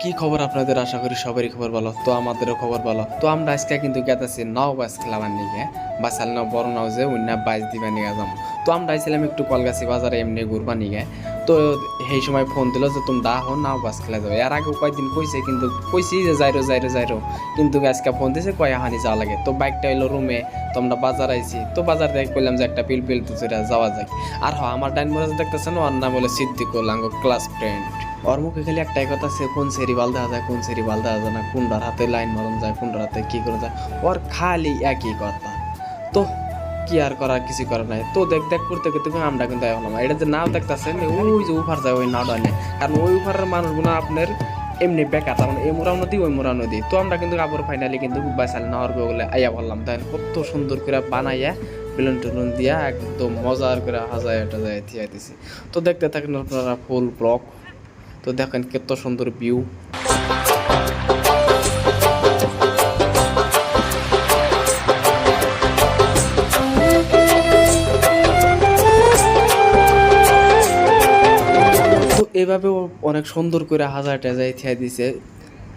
কি খবর আপনাদের? আশা করি সবারই খবর ভালো, তো আমাদেরও খবর ভালো। তো আমরা আজকে কিন্তু গেতেছি নাও বাস খেলাবার নিয়ে। বাসাল নাও, বড় নাও যে অন্য বাইশ দিবা নিয়ে যাম। তো আমরা আইছিলাম একটু কলগাছি বাজারে এমনি ঘুরবা নিয়ে। তো সেই সময় ফোন দিল যে, তুমি দা হো, নাও বাস খেলা যাবে। এর আগে কয়েকদিন কইছে, কিন্তু কইছি যে, যাইরো যাইরো যাইরো। কিন্তু আজকে ফোন দিছে, কয় হানি যাওয়া লাগে। তো বাইকটা এলো রুমে, তো আমরা বাজার আইছি। তো বাজার দেখে কইলাম যে, একটা পিল পিল দুচুরা যাওয়া যায় আর হ, আমার ডাইন মরাজ দেখতেছেন, ওর নাম হলো সিদ্দিকুল, আঙ্গ ক্লাস ফ্রেন্ড ওর মুখে খালি একটাই কথা সে কোন সেরি বাল দেওয়া যায়, কোন সেরি বাল দেওয়া যায় না, কোনটার হাতে লাইন মারন যায়, কোনটার হাতে কি করে যায়। ওর খালি একই কথা। তো কি আর করার, কিছু করার নাই। তো দেখ দেখ, করতে করতে আমরা কিন্তু এখন এটা যে নাও দেখতেছেন ওই যে উফার যায়, ওই নাওটা নিয়ে কারণ ওই উফারের মানুষগুলো আপনার এমনি বেকার, তার মানে এই মোরা নদী ওই মোরা নদী তো আমরা কিন্তু আবার ফাইনালি কিন্তু বাইসাল নাওয়ার বলে আইয়া বললাম তাই কত সুন্দর করে বানাইয়া, বেলুন টেলুন দিয়া একদম মজার করে হাজায় টাজায় দিছি। তো দেখতে থাকেন আপনারা ফুল ব্লক তো দেখেন কত সুন্দর ভিউ। এভাবেও অনেক সুন্দর করে হাজার টেজায় থিয়া দিছে।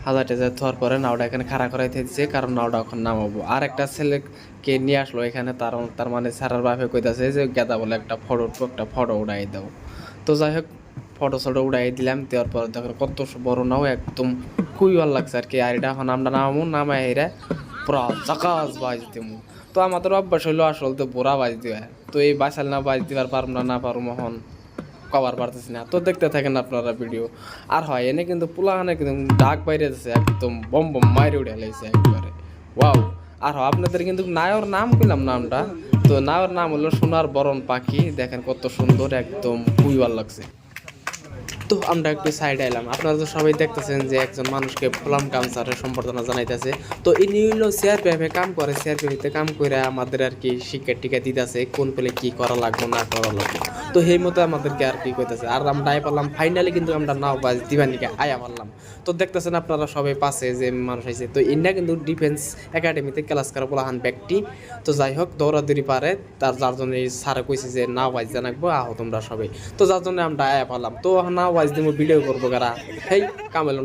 হাজার টেজায় থোয়ার পরে নাওটা এখানে খাড়া করাই থিয়ে দিছে, কারণ নাওটা এখন নামাবো আর একটা ছেলেকে নিয়ে আসলো এখানে, তার তার মানে স্যারের বাপে কইতাছে যে, গেদা বলে একটা ফটো একটা ফটো উড়াই দাও। তো যাই হোক ফটো সটো উড়াই দিলাম, দেওয়ার পর দেখো কত বড় নাও, একদম খুবই ভালো লাগছে আর কি। আর এটা এখন আমরা নামাবো নামাই এরা পুরা চাকাস বাজ দিমু। তো আমাদের অভ্যাস হইল আসল তো বোরা বাজ দেওয়া। তো এই বাসাল না বাজ দিবার পারম না না পারম এখন কভার পারতেছি না। তো দেখতে থাকেন আপনারা ভিডিও। আর হয়, এনে কিন্তু পোলাহানে কিন্তু ডাক বাইরে যাচ্ছে, একদম বম বম মাইরে উঠে লাইছে একবারে। ওয়াও! আর আপনাদের কিন্তু নায়র নাম পেলাম নামটা তো নায়র নাম হলো সোনার বরণ পাখি, দেখেন কত সুন্দর, একদম খুবই ভালো লাগছে। তো আমরা একটু সাইড এলাম। আপনারা তো সবাই দেখতেছেন যে একজন মানুষকে ফলাম কামসারের সম্বর্ধনা জানাইতেছে। তো ইনি হইল পেপে কাম করে। পেপিতে কাম করে আমাদের আর কি শিক্ষা টিকা দিতেছে, কোন পেলে কি করা লাগবে, না করা লাগবে। তো সেই মতো আমাদেরকে আর কি কইতেছে। আর আমরা আয় পারলাম ফাইনালি কিন্তু আমরা নাও বাজ দিবানিকে আয়া পারলাম তো দেখতেছেন আপনারা সবাই পাশে যে মানুষ হয়েছে তো ইন্ডিয়া কিন্তু ডিফেন্স একাডেমিতে ক্লাস করা বলাহান ব্যক্তি। তো যাই হোক, দৌড়াদৌড়ি পারে। তার, যার জন্য এই স্যারে কইছে যে, নাও বাজ জানাকবো আহ তোমরা সবাই। তো যার জন্য আমরা আয়া পারলাম। তো নাও বাজ দিয়ে ভিডিও করব কারা? হেই কামেলো